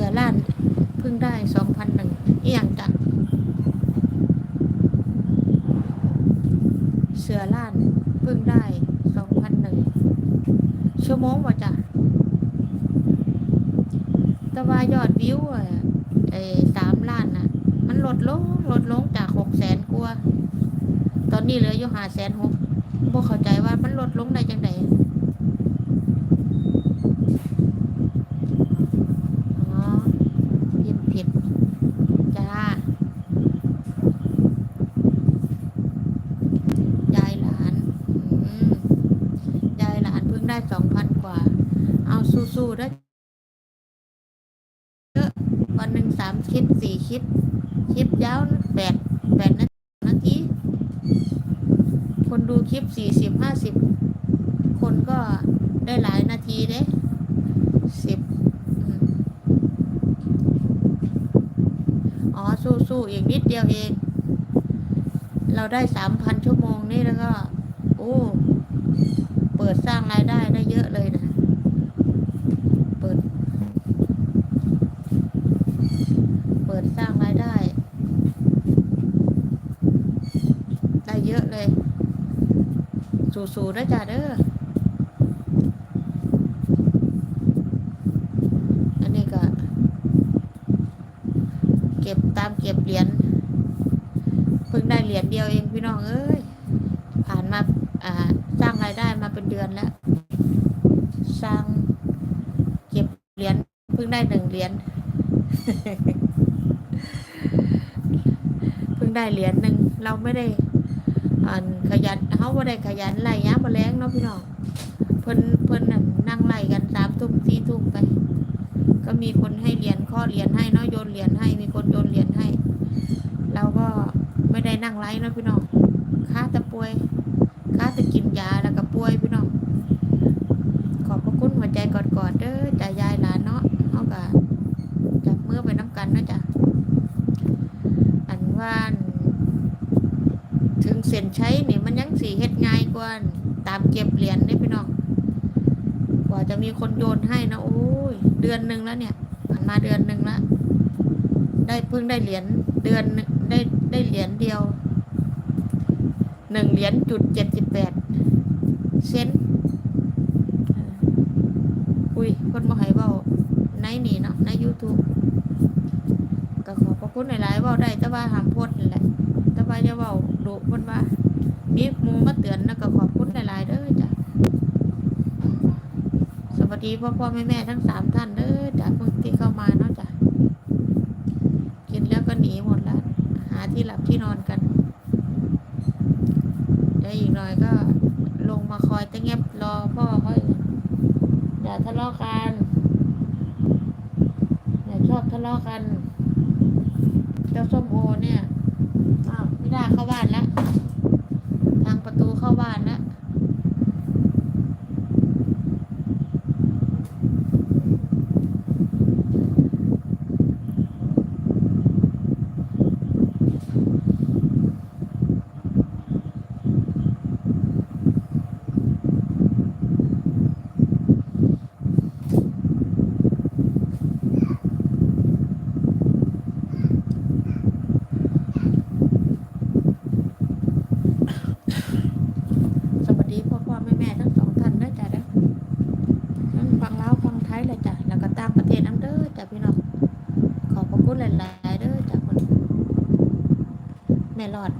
ือล้านเพิ่งได้สองพันหนึ่งอีหยังจ้ะเสือล้านเพิ่งได้สองพันหนึ่งชั่วโมงว่าจ้ะแต่ว่ายอดวิวอะไอ้สามล้านน่ะ มันลดลงลดลงจากหกแสนกว่าตอนนี้เหลืออยู่หาแสนหกบ่เข้าใจว่ามันลดลงได้จังไดอ๋อพิมพ์ผิด จ้า ยายหลาน อืม ยายหลานเพิ่งได้สองพันกว่า เอาสู้ๆเด้เยอะวันหนึ่งสามคลิปสี่คลิปคลิปยาวแปดแปดนาทีคนดูคลิปสี่สิบห้าสิบคนก็ได้หลายนาทีเด้สิบอืมอ๋อ สู้ๆอีกนิดเดียวเอง เราได้สามพันชั่วโมงนี่แล้วก็ โอ้ เปิดสร้างรายได้ได้เยอะเลยนะ เปิด เปิดสร้างรายได้ ได้ เยอะเลย สู้ๆนะจ๊ะเด้ออันนี้ก็ เก็บตามเก็บเหรียญเพิ่งได้เหรียญเดียวเองพี่น้องเอ้ยผ่านมาอ่าสร้างรายได้มาเป็นเดือนแล้ว สร้างเก็บเหรียญเพิ่งได้หนึ่งเหรียญเพิ่งได้เหรียญหนึ่งเราไม่ได้ อ่านขยันเขาไม่ได้ขยันไล่ย้ำมาแล้งเนาะพี่น้องเพิ่นเพิ่นนั่นนั่งไล่กันสามทุ่มสี่ทุ่มไป ก็มีคนให้เหรียญข้อเหรียญให้เนาะโยนเหรียญให้ มีคนโยนเหรียญให้เราก็ไม่ได้นั่งไล่เนาะพี่น้องค้าแต่ป่วยค้าแต่กินยาแล้วก็ป่วยพี่น้องขอบพระคุณหัวใจกอดๆเด้อจ่ายายหลานเนาะเขาก็จับมือไปน้ำกันนะจ้ะอันว่าอันถึงเส้นใช้นี่มันยังสีเฮ็ดง่ายกว่าตามเก็บเหรียญนี่พี่น้องกว่าจะมีคนโยนให้นะโอ้ยเดือนหนึ่งแล้วเนี่ยผ่านมาเดือนหนึ่งแล้วได้เพิ่งได้เหรียญเดือนได้ได้เหรียญเดียวหนึ่งเหรียญจุดเจ็ดสิบแปดเซนอุ้ยคนมาให้เบาในนี่เนาะใน YouTube ก็ขอบพระคุณหลายๆเบาได้แต่ว่าหามพดนี่นแหละ ว่าจะเบาดุคนว่ามีหมูมาเตือนนะก็ขอบคุณหลายๆเด้อจ้ะสวัสดีพ่อพ่อแม่แม่ทั้งสามท่านเด้อจ้ะเพิ่งที่เข้ามาเนาะจ้ะกินแล้วก็หนีหมดแล้ว หาที่หลับที่นอนกันเดี๋ยวอีกหน่อยก็ลงมาคอยตะเงียบรอพ่อเขาอีกอย่าทะเลาะกันอย่าชอบทะเลาะกันเจ้าส้มโอเนี่ย อ้าวไม่ได้เข้าบ้านแล้ว แม่รอด